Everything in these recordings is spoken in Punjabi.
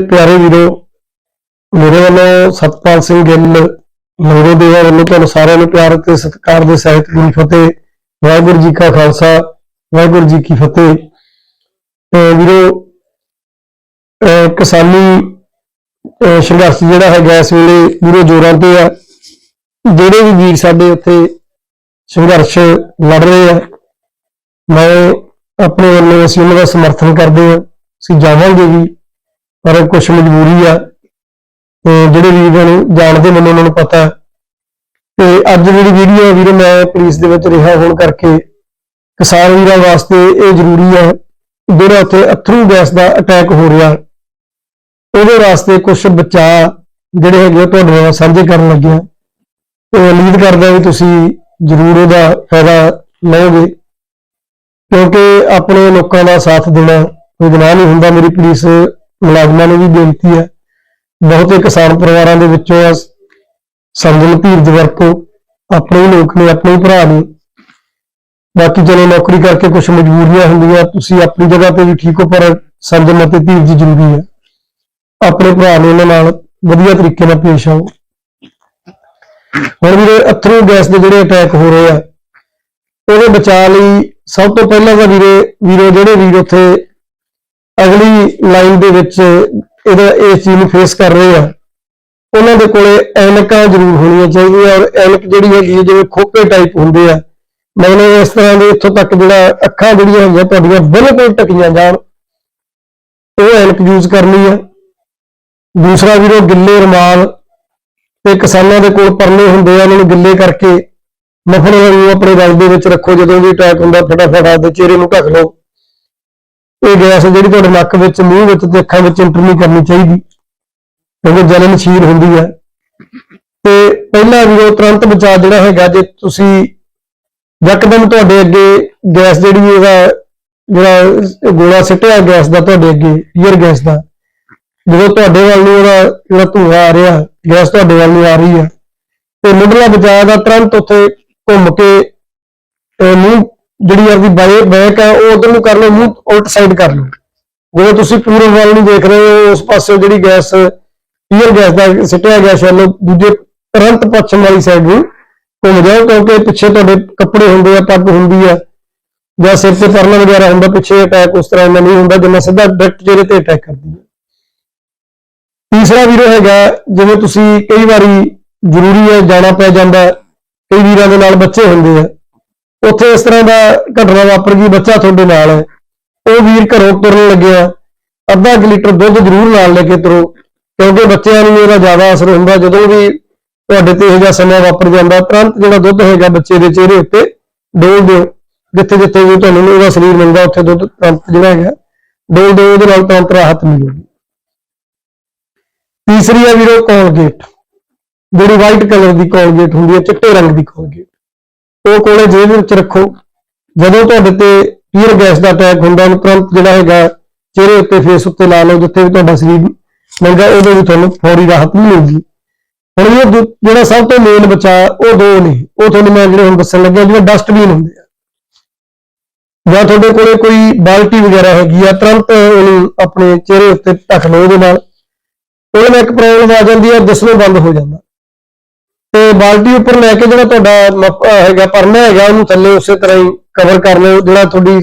ਪਿਆਰੇ ਵੀਰੋ, ਮੇਰੇ ਵੱਲੋਂ ਸਤਪਾਲ ਸਿੰਘ ਗਿੱਲ ਮੰਗੋ ਦੇ ਵੱਲੋਂ ਤੁਹਾਨੂੰ ਸਾਰਿਆਂ ਨੂੰ ਪਿਆਰ ਤੇ ਸਤਿਕਾਰ ਦੇ ਸਹਿਤ ਦੀ ਫਤਿਹ, ਵਾਹਿਗੁਰੂ ਜੀ ਕਾ ਖਾਲਸਾ, ਵਾਹਿਗੁਰੂ ਜੀ ਕੀ ਫਤਿਹ। ਤੇ ਵੀਰੋ, ਅਹ ਕਿਸਾਨੀ, ਅਹ ਸੰਘਰਸ਼ ਜਿਹੜਾ ਹੈਗਾ ਇਸ ਵੇਲੇ ਵੀਰੋ ਜੋਰਾਂ ਤੇ ਆ। ਜਿਹੜੇ ਵੀ ਵੀਰ ਸਾਡੇ ਉੱਥੇ ਸੰਘਰਸ਼ ਲੜ ਰਹੇ ਆ, ਮੈਂ ਆਪਣੇ ਵੱਲੋਂ ਅਸੀਂ ਉਹਨਾਂ ਦਾ ਸਮਰਥਨ ਕਰਦੇ ਹਾਂ। ਅਸੀਂ ਜਾਵਾਂਗੇ ਵੀ ਪਰ ਕੁਝ ਮਜਬੂਰੀ ਆ। ਤੇ ਜਿਹੜੇ ਵੀਰਾਂ ਨੂੰ ਜਾਣਦੇ ਮੈਨੂੰ, ਉਹਨਾਂ ਨੂੰ ਪਤਾ। ਤੇ ਅੱਜ ਜਿਹੜੀ ਵੀਡੀਓ ਹੈ ਵੀਰੇ, ਮੈਂ ਪੁਲਿਸ ਦੇ ਵਿੱਚ ਰਿਹਾ ਹੋਣ ਕਰਕੇ ਕਿਸਾਨ ਵੀਰਾਂ ਵਾਸਤੇ ਇਹ ਜ਼ਰੂਰੀ ਹੈ ਜਿਹੜਾ ਉੱਥੇ ਅਥਰੂ ਗੈਸ ਦਾ ਅਟੈਕ ਹੋ ਰਿਹਾ, ਉਹਦੇ ਵਾਸਤੇ ਕੁਝ ਬਚਾ ਜਿਹੜੇ ਹੈਗੇ ਉਹ ਤੁਹਾਡੇ ਨਾਲ ਸਾਂਝੇ ਕਰਨ ਲੱਗਿਆ ਤੇ ਉਮੀਦ ਕਰਦਾ ਵੀ ਤੁਸੀਂ ਜ਼ਰੂਰ ਉਹਦਾ ਫਾਇਦਾ ਲਓਗੇ। ਕਿਉਂਕਿ ਆਪਣੇ ਲੋਕਾਂ ਦਾ ਸਾਥ ਦੇਣਾ ਕੋਈ ਗੁਨਾਹ ਨਹੀਂ ਹੁੰਦਾ। ਮੇਰੀ ਪੁਲਿਸ ਮੁਲਾਜ਼ਮਾਂ ਨੂੰ ਵੀ ਬੇਨਤੀ ਹੈ, ਬਹੁਤੇ ਕਿਸਾਨ ਪਰਿਵਾਰਾਂ ਦੇ ਵਿੱਚੋਂ ਆ ਸੰਜਮ ਧੀਰਜ ਵਰਤੋ ਆਪਣੇ ਹੀ ਲੋਕ ਨੇ, ਆਪਣੇ ਹੀ ਭਰਾ ਨੇ। ਬਾਕੀ ਚਲੋ ਨੌਕਰੀ ਕਰਕੇ ਕੁਝ ਮਜਬੂਰੀਆਂ ਹੁੰਦੀਆਂ, ਤੁਸੀਂ ਆਪਣੀ ਜਗ੍ਹਾ ਤੇ ਵੀ ਠੀਕ ਹੋ, ਪਰ ਸੰਜਮ ਅਤੇ ਧੀਰਜ ਜ਼ਰੂਰੀ ਹੈ। ਆਪਣੇ ਭਰਾ ਨੂੰ ਉਹਨਾਂ ਨਾਲ ਵਧੀਆ ਤਰੀਕੇ ਨਾਲ ਪੇਸ਼ ਆਓ। ਹੁਣ ਵੀਰੇ, ਅਥਰੂ ਗੈਸ ਦੇ ਜਿਹੜੇ ਅਟੈਕ ਹੋ ਰਹੇ ਆ, ਉਹਦੇ ਬਚਾਅ ਲਈ ਸਭ ਤੋਂ ਪਹਿਲਾਂ ਤਾਂ ਵੀਰੇ, ਵੀਰੋ ਜਿਹੜੇ ਵੀਰ ਉੱਥੇ ਅਗਲੀ ਲਾਈਨ ਦੇ ਵਿੱਚ ਇਹਦਾ ਇਸ ਚੀਜ਼ ਨੂੰ ਫੇਸ ਕਰ ਰਹੇ ਆ। ਉਹਨਾਂ ਦੇ ਕੋਲੇ ਐਨਕਾਂ ਜ਼ਰੂਰ ਹੋਣੀਆਂ ਚਾਹੀਦੀਆਂ ਔਰ ਐਨਕ ਜਿਹੜੀ ਹੈਗੀ ਹੈ ਜਿਵੇਂ ਖੋਪੇ ਟਾਈਪ ਹੁੰਦੇ ਆ, ਮੈਨੂੰ ਇਸ ਤਰ੍ਹਾਂ ਦੇ ਇੱਥੋਂ ਤੱਕ ਜਿਹੜਾ ਅੱਖਾਂ ਜਿਹੜੀਆਂ ਹੈਗੀਆਂ ਤੁਹਾਡੀਆਂ ਬਿਲਕੁਲ ਟਕੀਆਂ ਜਾਣ। ਉਹ ਐਨਕ ਯੂਜ਼ ਕਰਨੀ ਆ। ਦੂਸਰਾ ਵੀਰੋ, ਗਿੱਲੇ ਰੁਮਾਲ। ਤੇ ਕਿਸਾਨਾਂ ਦੇ ਕੋਲ ਪਰਨੇ ਹੁੰਦੇ ਆ, ਉਹਨਾਂ ਨੂੰ ਗਿੱਲੇ ਕਰਕੇ ਮਫਲਰ ਨੂੰ ਆਪਣੇ ਗਲ ਦੇ ਵਿੱਚ ਰੱਖੋ, ਜਦੋਂ ਵੀ ਅਟੈਕ ਹੁੰਦਾ, ਫਟਾਫਟ ਆਪਦੇ ਚਿਹਰੇ ਨੂੰ ਢੱਕ ਲਓ। ਇਹ ਗੈਸ ਜਿਹੜੀ ਤੁਹਾਡੇ ਨੱਕ ਵਿੱਚ, ਮੂੰਹ ਵਿੱਚ ਤੇ ਅੱਖਾਂ ਵਿੱਚ ਇੰਟਰ ਨਹੀਂ ਕਰਨੀ ਚਾਹੀਦੀ, ਕਿਉਂਕਿ ਜਲਨਸ਼ੀਲ ਹੁੰਦੀ ਹੈ। ਤੇ ਪਹਿਲਾ ਵੀਰੋ ਤੁਰੰਤ ਬਚਾਅ ਜਿਹੜਾ ਹੈਗਾ, ਜੇ ਤੁਸੀਂ ਯਕਦਮ ਤੁਹਾਡੇ ਅੱਗੇ ਗੈਸ ਜਿਹੜੀ ਇਹਦਾ ਜਿਹੜਾ ਗੋਲਾ ਸਿੱਟਿਆ ਗੈਸ ਦਾ ਤੁਹਾਡੇ ਅੱਗੇ, ਈਅਰ ਗੈਸ ਦਾ, ਜਦੋਂ ਤੁਹਾਡੇ ਵੱਲ ਨੂੰ ਉਹਦਾ ਜਿਹੜਾ ਧੂਆ ਆ ਰਿਹਾ, ਗੈਸ ਤੁਹਾਡੇ ਵੱਲ ਨੂੰ ਆ ਰਹੀ ਹੈ, ਤੇ ਮੁੱਢਲਾ ਬਚਾਅ ਦਾ ਤੁਰੰਤ ਉੱਥੇ ਘੁੰਮ ਕੇ ਮੂੰਹ ਜਿਹੜੀ ਆਪਦੀ ਬਾਏ ਬੈਕ ਹੈ, ਉਹ ਉਧਰ ਨੂੰ ਕਰ ਲਓ, ਮੂੰਹ ਉਲਟ ਸਾਈਡ ਕਰ ਲਓ। ਜਦੋਂ ਤੁਸੀਂ ਪੂਰਬ ਵੱਲ ਨੂੰ ਦੇਖ ਰਹੇ ਹੋ, ਉਸ ਪਾਸੇ ਜਿਹੜੀ ਗੈਸ ਈਅਰ ਗੈਸ ਦਾ ਸਿੱਟਿਆ ਗਿਆ ਸ਼ੈਲੋ ਦੂਜੇ ਤੁਰੰਤ ਪੱਛਮ ਵਾਲੀ ਸਾਈਡ ਨੂੰ ਘੁੰਮ ਜਾਓ, ਕਿਉਂਕਿ ਪਿੱਛੇ ਤੁਹਾਡੇ ਕੱਪੜੇ ਹੁੰਦੇ ਆ, ਪੱਗ ਹੁੰਦੀ ਆ, ਜਾਂ ਸਿਰ ਤੇ ਪਰਨਾ ਵਗੈਰਾ ਹੁੰਦਾ, ਪਿੱਛੇ ਅਟੈਕ ਉਸ ਤਰ੍ਹਾਂ ਦਾ ਨਹੀਂ ਹੁੰਦਾ ਜਿੰਨਾ ਸਿੱਧਾ ਡਾਇਰੈਕਟ ਜਿਹੜੇ ਤੇ ਅਟੈਕ ਕਰਦੀ ਹੈ ਤੀਸਰਾ ਵੀਰੋ ਹੈਗਾ, ਜਿਵੇਂ ਤੁਸੀਂ ਕਈ ਵਾਰੀ ਜ਼ਰੂਰੀ ਹੈ, ਜਾਣਾ ਪੈ ਜਾਂਦਾ, ਕਈ ਵੀਰਾਂ ਦੇ ਨਾਲ ਬੱਚੇ ਹੁੰਦੇ ਆ ਉੱਥੇ ਇਸ ਤਰ੍ਹਾਂ ਦਾ ਘਟਨਾ ਵਾਪਰ ਗਈ, ਬੱਚਾ ਤੁਹਾਡੇ ਨਾਲ ਹੈ। ਉਹ ਵੀਰ ਘਰੋਂ ਤੁਰਨ ਲੱਗਿਆ। ਅੱਧਾ ਕੁ ਲੀਟਰ ਦੁੱਧ ਜ਼ਰੂਰ ਨਾਲ ਲੈ ਕੇ ਤੁਰੋ, ਕਿਉਂਕਿ ਬੱਚਿਆਂ ਨੂੰ ਇਹਦਾ ਜ਼ਿਆਦਾ ਅਸਰ ਹੁੰਦਾ ਜਦੋਂ ਵੀ ਤੁਹਾਡੇ ਤੇ ਇਹੋ ਜਿਹਾ ਸਮਾਂ ਵਾਪਰ ਜਾਂਦਾ। ਤੁਰੰਤ ਜਿਹੜਾ ਦੁੱਧ ਹੈਗਾ ਬੱਚੇ ਦੇ ਚਿਹਰੇ ਉੱਤੇ ਡੋਲ ਦਿਓ। ਜਿੱਥੇ ਜਿੱਥੇ ਵੀ ਤੁਹਾਨੂੰ ਉਹਦਾ ਸਰੀਰ ਮਿਲਦਾ, ਉੱਥੇ ਦੁੱਧ ਤੁਰੰਤ ਜਿਹੜਾ ਹੈਗਾ, ਡੋਲ ਦਿਓ, ਉਹਦੇ ਨਾਲ ਤੁਰੰਤ ਰਾਹਤ ਮਿਲੇਗੀ। ਤੀਸਰੀ ਹੈ ਵੀਰੋ ਕੋਲਗੇਟ ਜਿਹੜੀ ਵਾਈਟ ਕਲਰ ਦੀ ਕੋਲਗੇਟ ਹੁੰਦੀ ਹੈ, ਚਿੱਟੇ ਰੰਗ ਦੀ ਕੋਲਗੇਟ ਉਹ ਕੋਲੇ ਜੇਬ ਵਿੱਚ ਰੱਖੋ। ਜਦੋਂ ਤੁਹਾਡੇ ਤੇ ਪੀਅਰ ਗੈਸ ਦਾ ਅਟੈਕ ਹੁੰਦਾ, ਉਹਨੂੰ ਤੁਰੰਤ ਜਿਹੜਾ ਹੈਗਾ ਚਿਹਰੇ ਉੱਤੇ ਫੇਸ ਉੱਤੇ ਲਾ ਲਓ, ਜਿੱਥੇ ਵੀ ਤੁਹਾਡਾ ਸਰੀਰ ਮੰਗਾ ਉਹਦੇ ਵੀ ਤੁਹਾਨੂੰ ਫੌਰੀ ਰਾਹਤ ਮਿਲੇਗੀ ਹੁਣ ਇਹ ਜਿਹੜਾ ਸਭ ਤੋਂ ਮੇਨ ਬਚਾ, ਉਹ ਦੋ ਨੇ। ਉਹ ਤੁਹਾਨੂੰ ਮੈਂ ਜਿਹੜੇ ਹੁਣ ਦੱਸਣ ਲੱਗਿਆ ਜਿਵੇਂ ਡਸਟਬਿਨ ਹੁੰਦੇ ਆ। ਜਾਂ ਤੁਹਾਡੇ ਕੋਲੇ ਕੋਈ ਬਾਲਟੀ ਵਗੈਰਾ ਹੈਗੀ ਆ, ਤੁਰੰਤ ਉਹਨੂੰ ਆਪਣੇ ਚਿਹਰੇ ਉੱਤੇ ਢੱਕ ਲਓ ਉਹਦੇ ਨਾਲ। ਉਹਦੇ ਨਾਲ ਇੱਕ ਪ੍ਰੋਬਲਮ ਆ ਜਾਂਦੀ ਹੈ ਦਿਸਣੋਂ ਬੰਦ ਹੋ ਜਾਂਦਾ। ਤੇ ਬਾਲਟੀ ਉੱਪਰ ਲੈ ਕੇ ਜਿਹੜਾ ਤੁਹਾਡਾ ਮਫ- ਹੈਗਾ ਪਰਨਾ ਹੈਗਾ, ਉਹਨੂੰ ਥੱਲੇ ਉਸੇ ਤਰ੍ਹਾਂ ਹੀ ਕਵਰ ਕਰ ਲਓ, ਜਿਹੜਾ ਤੁਹਾਡੀ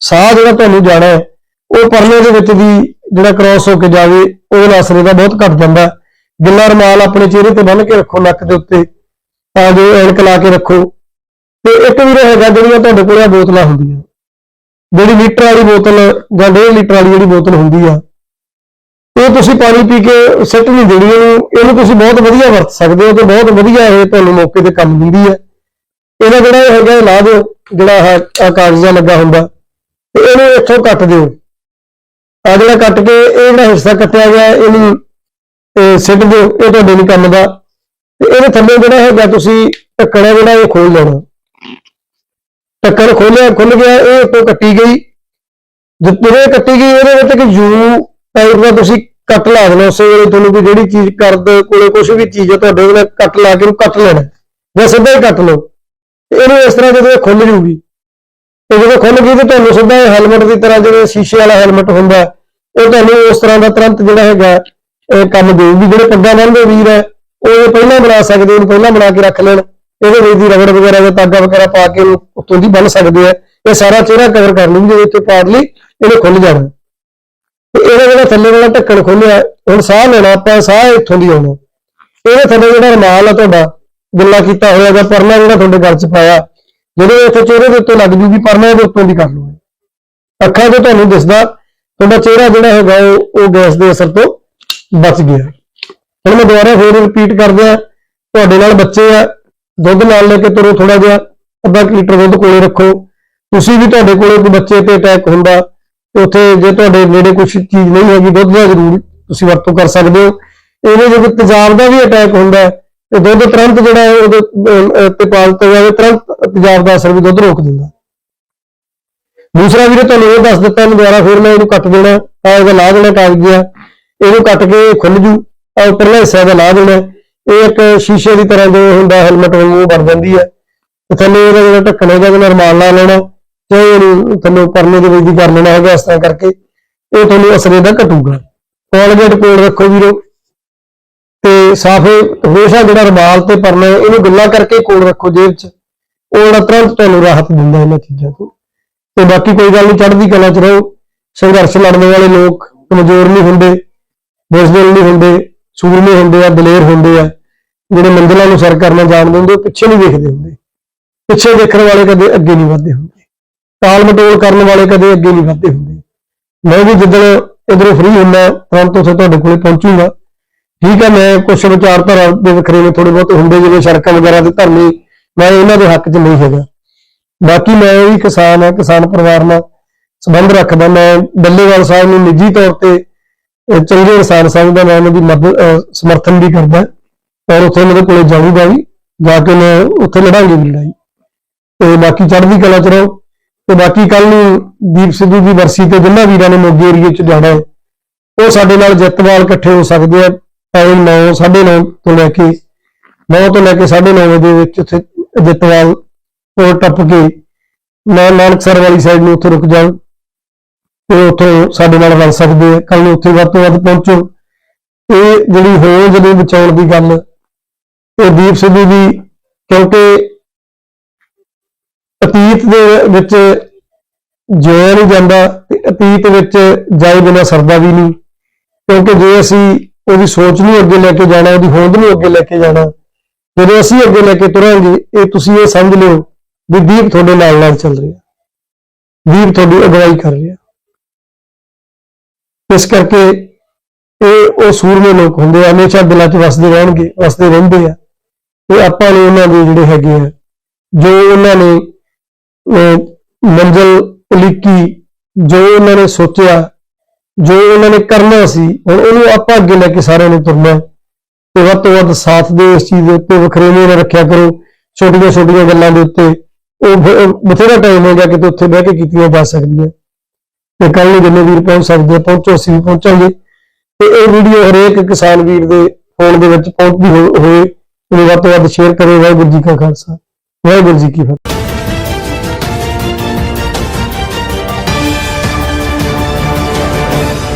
ਸਾਹ ਜਿਹੜਾ ਤੁਹਾਨੂੰ ਜਾਣਾ ਹੈ, ਉਹ ਪਰਨੇ ਦੇ ਵਿੱਚ ਦੀ ਜਿਹੜਾ ਕ੍ਰਾਸ ਹੋ ਕੇ ਜਾਵੇ, ਉਹ ਨਾਲ ਦਾ ਬਹੁਤ ਘਟ ਜਾਂਦਾ ਗਿੱਲਾ ਰੁਮਾਲ ਆਪਣੇ ਚਿਹਰੇ ਤੇ ਬੰਨ੍ਹ ਕੇ ਰੱਖੋ, ਨੱਕ ਦੇ ਉੱਤੇ, ਤਾਂ ਜੋ ਐਨਕ ਲਾ ਕੇ ਰੱਖੋ। ਤੇ ਇੱਕ ਵੀਰੇ ਹੈਗਾ, ਜਿਹੜੀਆਂ ਤੁਹਾਡੇ ਕੋਲ ਆ ਬੋਤਲਾਂ ਹੁੰਦੀਆਂ। ਜਿਹੜੀ ਲੀਟਰ ਵਾਲੀ ਬੋਤਲ ਜਾਂ 1.5 ਲੀਟਰ ਵਾਲੀ ਜਿਹੜੀ ਬੋਤਲ ਹੁੰਦੀ ਆ ਇਹ ਤੁਸੀਂ ਪਾਣੀ ਪੀ ਕੇ ਸਿੱਟ ਨਹੀਂ ਦੇਣੀ ਇਹਨੂੰ ਇਹਨੂੰ ਤੁਸੀਂ ਬਹੁਤ ਵਧੀਆ ਵਰਤ ਸਕਦੇ ਹੋ ਤੇ ਬਹੁਤ ਵਧੀਆ ਇਹ ਤੁਹਾਨੂੰ ਮੌਕੇ ਤੇ ਕੰਮ ਦਿੰਦੀ ਹੈ। ਇਹਦਾ ਜਿਹੜਾ ਇਹ ਹੈਗਾ, ਇਹ ਲਾ ਦਿਓ, ਜਿਹੜਾ ਆਹ ਕਾਗਜ਼ਾ ਲੱਗਾ ਹੁੰਦਾ, ਤੇ ਇਹਨੂੰ ਇੱਥੋਂ ਕੱਟ ਦਿਓ। ਆ ਜਿਹੜਾ ਕੱਟ ਕੇ ਇਹ ਜਿਹੜਾ ਹਿੱਸਾ ਕੱਟਿਆ ਗਿਆ, ਇਹਨੂੰ ਸਿੱਟ ਦਿਓ, ਇਹ ਤੁਹਾਡੇ ਨਹੀਂ ਕੰਮ ਦਾ। ਤੇ ਇਹਦੇ ਥੱਲੇ ਜਿਹੜਾ ਹੈਗਾ, ਤੁਸੀਂ ਢੱਕਣ ਜਿਹੜਾ ਇਹ ਖੋਲ ਲੈਣਾ। ਢੱਕਣ ਖੋਲਿਆ ਖੁੱਲ ਗਿਆ, ਇਹ ਉੱਤੋਂ ਕੱਟੀ ਗਈ। ਜਿੱਥੇ ਕੱਟੀ ਗਈ ਇਹਦੇ ਵਿੱਚ ਇੱਕ ਯੂ ਟਾਈਪ ਦਾ ਤੁਸੀਂ ਕੱਟ ਲਾ ਦੇਣਾ ਉਸੇ ਵੇਲੇ ਤੁਹਾਨੂੰ ਵੀ ਜਿਹੜੀ ਚੀਜ਼ ਕਰਦੇ ਕੋਲੇ ਕੁਝ ਵੀ ਚੀਜ਼ ਹੈ ਤੁਹਾਡੇ ਕੋਲ ਕੱਟ ਲਾ ਕੇ ਉਹਨੂੰ ਕੱਟ ਲੈਣਾ। ਜਾਂ ਸਿੱਧਾ ਹੀ ਕੱਟ ਲਓ। ਇਹਨੂੰ ਇਸ ਤਰ੍ਹਾਂ ਜਦੋਂ ਇਹ ਖੁੱਲ ਜੂਗੀ, ਤੇ ਜਦੋਂ ਖੁੱਲ ਗਈ ਤਾਂ ਤੁਹਾਨੂੰ ਸਿੱਧਾ ਇਹ ਹੈਲਮਟ ਦੀ ਤਰ੍ਹਾਂ ਜਿਵੇਂ ਸ਼ੀਸ਼ੇ ਵਾਲਾ ਹੈਲਮਟ ਹੁੰਦਾ, ਉਹ ਤੁਹਾਨੂੰ ਉਸ ਤਰ੍ਹਾਂ ਦਾ ਤੁਰੰਤ ਜਿਹੜਾ ਹੈਗਾ, ਇਹ ਕੰਮ ਦੇਊਗੀ। ਜਿਹੜੇ ਪੱਗਾਂ ਬੰਨਦੇ ਵੀਰ ਹੈ ਉਹ ਇਹ ਪਹਿਲਾਂ ਬਣਾ ਸਕਦੇ ਉਹਨੂੰ ਪਹਿਲਾਂ ਬਣਾ ਕੇ ਰੱਖ ਲੈਣ। ਇਹਦੇ ਵਿੱਚ ਦੀ ਰਬੜ ਵਗੈਰਾ ਜਾਂ ਤਾਗਾ ਵਗੈਰਾ ਪਾ ਕੇ ਉਹਨੂੰ ਉੱਤੋਂ ਦੀ ਬੰਨ ਸਕਦੇ ਆ। ਇਹ ਸਾਰਾ ਚਿਹਰਾ ਕਵਰ ਕਰ ਲੂਗੀ ਜਦੋਂ ਇੱਥੇ ਪਾੜ ਲਈ, ਇਹਨੇ ਖੁੱਲ ਜਾਣਾ। ਤੇ ਇਹਦਾ ਜਿਹੜਾ ਥੱਲੇ ਵਾਲਾ ਢੱਕਣ ਖੋਲਿਆ, ਹੁਣ ਸਾਹ ਲੈਣਾ ਆਪਾਂ, ਸਾਹ ਇੱਥੋਂ ਦੀ ਆਉਣਾ। ਇਹਦੇ ਥੱਲੇ ਜਿਹੜਾ ਰਮਾਲ ਆ ਤੁਹਾਡਾ, ਗਿੱਲਾ ਕੀਤਾ ਹੋਇਆ ਜਾਂ ਪਰਨਾ ਜਿਹੜਾ ਤੁਹਾਡੇ ਗਲ 'ਚ ਪਾਇਆ ਜਿਹੜੇ ਇੱਥੇ ਚਿਹਰੇ ਦੇ ਉੱਤੇ ਲੱਗ ਜੂਗੀ, ਪਰਨਾ ਇਹਦੇ ਉੱਤੋਂ ਦੀ ਕਰ ਲਓ। ਅੱਖਾਂ ਤੋਂ ਤੁਹਾਨੂੰ ਦਿਸਦਾ, ਤੁਹਾਡਾ ਚਿਹਰਾ ਜਿਹੜਾ ਹੈਗਾ ਉਹ ਉਹ ਗੈਸ ਦੇ ਅਸਰ ਤੋਂ ਬਚ ਗਿਆ। ਹੁਣ ਮੈਂ ਦੁਬਾਰਾ ਫੇਰ ਰਿਪੀਟ ਕਰਦਾ ਤੁਹਾਡੇ ਨਾਲ ਬੱਚੇ ਆ, ਦੁੱਧ ਨਾਲ ਲੈ ਕੇ ਤੁਰੋ ਥੋੜਾ ਜਿਹਾ, ਅੱਧਾ ਕੁ ਲੀਟਰ ਦੁੱਧ ਕੋਲੇ ਰੱਖੋ। ਤੁਸੀਂ ਵੀ ਤੁਹਾਡੇ ਕੋਲੇ ਕੋਈ ਬੱਚੇ ਤੇ ਅਟੈਕ ਹੁੰਦਾ ਤੇ ਉੱਥੇ ਜੇ ਤੁਹਾਡੇ ਨੇੜੇ ਕੁਝ ਚੀਜ਼ ਨਹੀਂ ਹੈਗੀ ਦੁੱਧ ਦਾ ਜ਼ਰੂਰ ਤੁਸੀਂ ਵਰਤੋਂ ਕਰ ਸਕਦੇ ਹੋ। ਇਹਦੇ ਜੇ ਕੋਈ ਤੇਜ਼ਾਬ ਦਾ ਵੀ ਅਟੈਕ ਹੁੰਦਾ ਹੈ, ਤੇ ਦੁੱਧ ਤੁਰੰਤ ਜਿਹੜਾ ਹੈ ਉਹਦੇ ਤੇ ਪਾਲਤ ਜਾਵੇ ਤੁਰੰਤ ਤੇਜ਼ਾਬ ਦਾ ਅਸਰ ਵੀ ਦੁੱਧ ਰੋਕ ਦਿੰਦਾ ਦੂਸਰਾ ਵੀਰੇ ਤੁਹਾਨੂੰ ਇਹ ਦੱਸ ਦਿੱਤਾ ਮੈਂ ਦੁਬਾਰਾ ਫਿਰ ਮੈਂ ਇਹਨੂੰ ਕੱਟ ਦੇਣਾ ਆ ਇਹਦਾ ਲਾ ਦੇਣਾ ਕਾਗਜ਼ ਆ ਇਹਨੂੰ ਕੱਟ ਕੇ ਖੁੱਲ ਜੂ। ਆ ਉੱਪਰਲਾ ਹਿੱਸਾ ਦਾ ਲਾ ਦੇਣਾ ਇਹ ਇੱਕ ਸ਼ੀਸ਼ੇ ਦੀ ਤਰ੍ਹਾਂ ਜੋ ਹੁੰਦਾ ਹੈਲਮਟ ਵਾਂਗੂ ਬਣ ਜਾਂਦੀ ਹੈ। ਤੇ ਥੱਲੇ ਇਹਦਾ ਜਿਹੜਾ ਢੱਕਣ ਹੈਗਾ ਇਹਦਾ ਰਮਾਲ ਲਾ ਲੈਣਾ ਚਾਹੇ ਇਹਨੂੰ ਥੱਲੇ ਪਰਨੇ ਦੇ ਵਿੱਚ ਦੀ ਕਰ ਲੈਣਾ ਹੈਗਾ ਇਸ ਤਰ੍ਹਾਂ ਕਰਕੇ ਇਹ ਤੁਹਾਨੂੰ ਅਸਰੇ ਦਾ ਘਟੂਗਾ। ਕੋਲਗੇਟ ਕੋਲ ਰੱਖੋ ਵੀਰੋ। ਤੇ ਸਾਫੇ ਹਮੇਸ਼ਾ ਜਿਹੜਾ ਰਮਾਲ ਤੇ ਪਰਨਾ ਹੈ, ਇਹਨੂੰ ਗਿੱਲਾ ਕਰਕੇ ਕੋਲ ਰੱਖੋ ਜੇਬ 'ਚ। ਉਹ ਜਿਹੜਾ ਤੁਰੰਤ ਤੁਹਾਨੂੰ ਰਾਹਤ ਦਿੰਦਾ ਇਹਨਾਂ ਚੀਜ਼ਾਂ ਤੋਂ। ਤੇ ਬਾਕੀ ਕੋਈ ਗੱਲ ਨਹੀਂ ਚੜ੍ਹਦੀ ਕਲਾ 'ਚ ਰਹੋ। ਸੰਘਰਸ਼ ਲੜਨ ਵਾਲੇ ਲੋਕ ਕਮਜ਼ੋਰ ਨਹੀਂ ਹੁੰਦੇ ਬੁਜ਼ਦਿਲ ਨਹੀਂ ਹੁੰਦੇ ਸੂਰਮੇ ਹੁੰਦੇ ਆ ਦਲੇਰ ਹੁੰਦੇ ਆ। ਜਿਹੜੇ ਮੰਜ਼ਿਲਾਂ ਨੂੰ ਸਰ ਕਰਨਾ ਜਾਣਦੇ ਹੁੰਦੇ ਉਹ ਪਿੱਛੇ ਨਹੀਂ ਵੇਖਦੇ ਹੁੰਦੇ। ਪਿੱਛੇ ਦੇਖਣ ਵਾਲੇ ਕਦੇ ਅੱਗੇ ਨਹੀਂ ਵਧਦੇ ਹੁੰਦੇ। ਟਾਲ ਮਟੋਲ ਕਰਨ ਵਾਲੇ ਕਦੇ ਅੱਗੇ ਨਹੀਂ ਵੱਧਦੇ ਹੁੰਦੇ। ਮੈਂ ਵੀ ਜਿੱਦਣ ਇਧਰੋਂ ਫ੍ਰੀ ਹੁੰਦਾ, ਤੁਰੰਤ ਉੱਥੇ ਤੁਹਾਡੇ ਕੋਲੇ ਪਹੁੰਚੂਗਾ। ਠੀਕ ਹੈ, ਮੈਂ ਕੁਝ ਵਿਚਾਰਧਾਰਾ ਦੇ ਵਖਰੇ ਨੇ ਥੋੜੇ ਬਹੁਤ ਹੁੰਦੇ, ਜਿਵੇਂ ਸੜਕਾਂ ਵਗੈਰਾ ਦੇ ਧਰਮੀ ਮੈਂ ਇਹਨਾਂ ਦੇ ਹੱਕ 'ਚ ਨਹੀਂ ਹੈਗਾ। ਬਾਕੀ ਮੈਂ ਵੀ ਕਿਸਾਨ ਆ ਕਿਸਾਨ ਪਰਿਵਾਰ ਨਾਲ ਸੰਬੰਧ ਰੱਖਦਾ। ਮੈਂ ਡੱਲੇਵਾਲ ਸਾਹਿਬ ਨੂੰ ਨਿੱਜੀ ਤੌਰ ਤੇ ਚੰਗੇ ਇਨਸਾਨ ਸਮਝਦਾ, ਮੈਂ ਉਹਨਾਂ ਦੀ ਮਦਦ ਸਮਰਥਨ ਵੀ ਕਰਦਾ। ਔਰ ਉੱਥੇ ਮੇਰੇ ਕੋਲੇ ਜਾਊਂਗਾ ਵੀ, ਜਾ ਕੇ ਮੈਂ ਉੱਥੇ ਲੜਾਂਗੇ ਵੀ ਲੜਾਈ। ਤੇ ਬਾਕੀ ਚੜ੍ਹਦੀ ਕਲਾ ਚ ਰਹੋ। ਤੇ ਬਾਕੀ ਕੱਲ ਨੂੰ ਦੀਪ ਸਿੱਧੂ ਦੀ ਵਰਸੀ ਤੇ ਜਿੰਨਾ ਵੀਰਾਂ ਨੇ ਮੋਗੇ ਏਰੀਏ ਚ ਜਾਣਾ ਉਹ ਸਾਡੇ ਨਾਲ ਜਿੱਤਵਾਲ ਇਕੱਠੇ ਹੋ ਸਕਦੇ ਆ ਟਾਈਮ 9 9:30 ਤੋਂ ਲੈ ਕੇ 9 ਤੋਂ ਲੈ ਕੇ 9:30 ਵਜੇ ਵਿੱਚ ਉੱਥੇ ਜਿੱਤਵਾਲ ਕੋਲ ਟੱਪ ਕੇ ਮੈਂ ਨਾਨਕਸਰ ਵਾਲੀ ਸਾਈਡ ਨੂੰ ਉੱਥੇ ਰੁਕ ਜਾਓ ਤੇ ਉੱਥੋਂ ਸਾਡੇ ਨਾਲ ਰਲ ਸਕਦੇ ਆ। ਕੱਲ ਨੂੰ ਉੱਥੇ ਵੱਧ ਤੋਂ ਵੱਧ ਪਹੁੰਚੋ। ਇਹ ਜਿਹੜੀ ਹੋਂਦ ਨੂੰ ਬਚਾਉਣ ਦੀ ਗੱਲ, ਇਹ ਦੀਪ ਸਿੱਧੂ ਦੀ ਕਿਉਂਕਿ ਅਤੀਤ ਦੇ ਵਿੱਚ ਜਿਉਂ ਨਹੀਂ ਜਾਂਦਾ ਤੇ ਅਤੀਤ ਵਿੱਚ ਜਾਏ ਬਿਨਾ ਸਰਦਾ ਵੀ ਨਹੀਂ। ਕਿਉਂਕਿ ਜੇ ਅਸੀਂ ਉਹਦੀ ਸੋਚ ਨੂੰ ਅੱਗੇ ਲੈ ਕੇ ਜਾਣਾ, ਉਹਦੀ ਹੋਂਦ ਨੂੰ ਅੱਗੇ ਲੈ ਕੇ ਜਾਣਾ, ਜਦੋਂ ਅਸੀਂ ਅੱਗੇ ਲੈ ਕੇ ਤੁਰਾਂਗੇ, ਇਹ ਤੁਸੀਂ ਇਹ ਸਮਝ ਲਿਓ ਵੀ ਦੀਪ ਤੁਹਾਡੇ ਨਾਲ ਨਾਲ ਚੱਲ ਰਿਹਾ। ਦੀਪ ਤੁਹਾਡੀ ਅਗਵਾਈ ਕਰ ਰਿਹਾ। ਇਸ ਕਰਕੇ ਇਹ ਉਹ ਸੂਰਮੇ ਲੋਕ ਹੁੰਦੇ ਆ, ਹਮੇਸ਼ਾ ਦਿਲਾਂ 'ਚ ਵਸਦੇ ਰਹਿਣਗੇ, ਵਸਦੇ ਰਹਿੰਦੇ ਆ। ਤੇ ਆਪਾਂ ਨੂੰ ਉਹਨਾਂ ਦੇ ਜਿਹੜੇ ਹੈਗੇ ਆ, ਜੋ ਉਹਨਾਂ ਨੇ ਮੰਜ਼ਿਲ ਉਲੀਕੀ ਜੋ ਉਹਨਾਂ ਨੇ ਸੋਚਿਆ ਜੋ ਉਹਨਾਂ ਨੇ ਕਰਨਾ ਸੀ ਹੁਣ ਉਹਨੂੰ ਆਪਾਂ ਅੱਗੇ ਲੈ ਕੇ ਸਾਰਿਆਂ ਨੂੰ ਤੁਰਨਾ ਤੇ ਵੱਧ ਤੋਂ ਵੱਧ ਸਾਥ ਦੇ ਇਸ ਚੀਜ਼ ਦੇ ਉੱਤੇ ਵਖਰੇਵੇਂ ਨਾ ਰੱਖਿਆ ਕਰੋ। ਛੋਟੀਆਂ ਛੋਟੀਆਂ ਗੱਲਾਂ ਦੇ ਉੱਤੇ। ਉਹ ਬਥੇਰਾ ਟਾਈਮ ਹੋ ਗਿਆ ਕਿਤੇ ਉੱਥੇ ਬਹਿ ਕੇ ਕੀਤੀਆਂ ਜਾ ਸਕਦੀਆਂ ਤੇ ਕੱਲ ਨੂੰ ਜਿੰਨੇ ਵੀਰ ਪਹੁੰਚ ਸਕਦੇ ਆ, ਪਹੁੰਚੋ ਅਸੀਂ ਵੀ ਪਹੁੰਚਾਂਗੇ। ਤੇ ਇਹ ਵੀਡੀਓ ਹਰੇਕ ਕਿਸਾਨ ਵੀਰ ਦੇ ਫੋਨ ਦੇ ਵਿੱਚ ਪਹੁੰਚਦੀ ਹੋ- ਹੋਏ। ਉਹਨੂੰ ਵੱਧ ਤੋਂ ਵੱਧ ਸ਼ੇਅਰ ਕਰੋ। ਵਾਹਿਗੁਰੂ ਜੀ ਕਾ ਖਾਲਸਾ। ਵਾਹਿਗੁਰੂ ਜੀ ਕੀ ਫਤਿਹ।